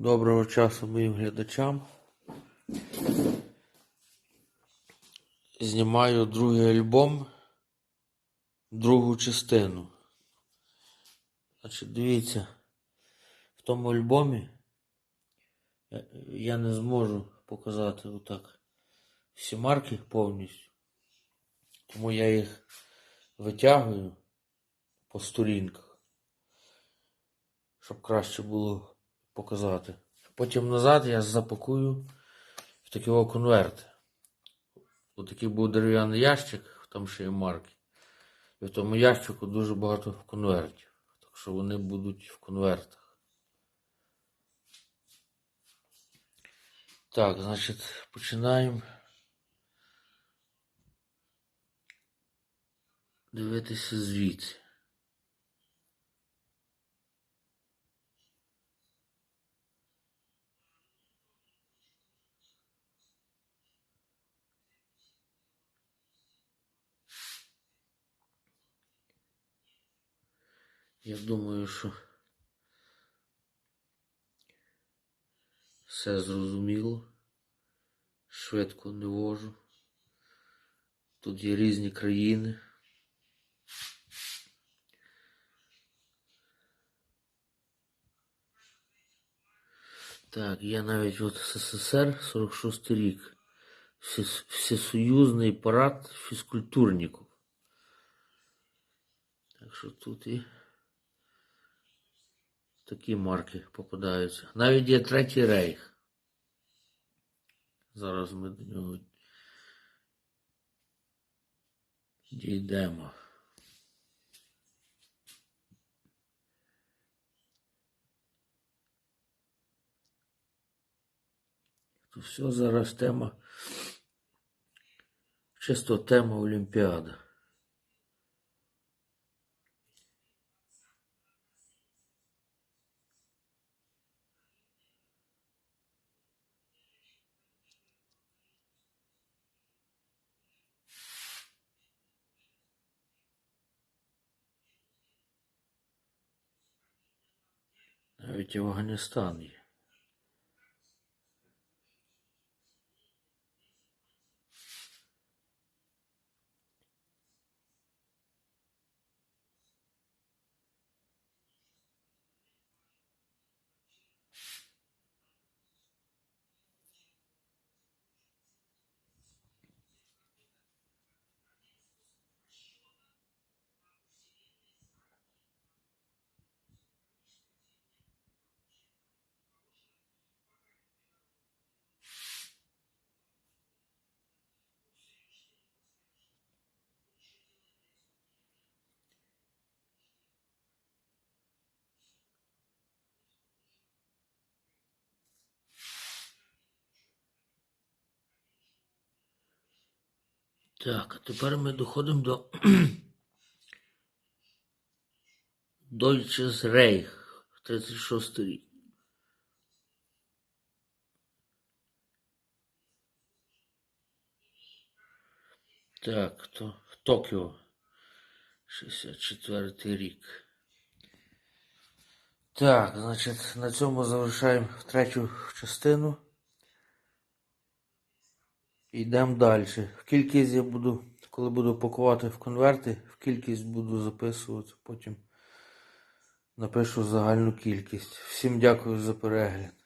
Доброго часу моїм глядачам. Знімаю другий альбом, другу частину. Значить, дивіться, в тому альбомі я- не зможу показати отак всі марки повністю. Тому я їх витягую по сторінках, щоб краще було показати. Потім назад я запакую в такі о конверти. Ось такий був дерев'яний ящик, там ще є марки. І в тому ящику дуже багато конвертів. Так що вони будуть в конвертах. Так, значить, починаємо дивитися звідси. Я думаю, що все зрозуміло. Швидко не вожу. Тут є різні країни. Так, я навіть от СССР 46 рік. Всесоюзний парад фізкультурників. Так що тут і такі марки попадаються. Навіть є третій рейх. Зараз ми до нього дійдемо. То все зараз тема. Чисто тема Олімпіада. Навіть Афганістан є. Так, а тепер ми доходимо до Deutsches Reich, 36 рік. Так, то Токіо, 64 рік. Так, значить, на цьому завершаємо третю частину. Йдемо далі. В кількість я буду, коли буду пакувати в конверти, в кількість буду записувати, потім напишу загальну кількість. Всім дякую за перегляд.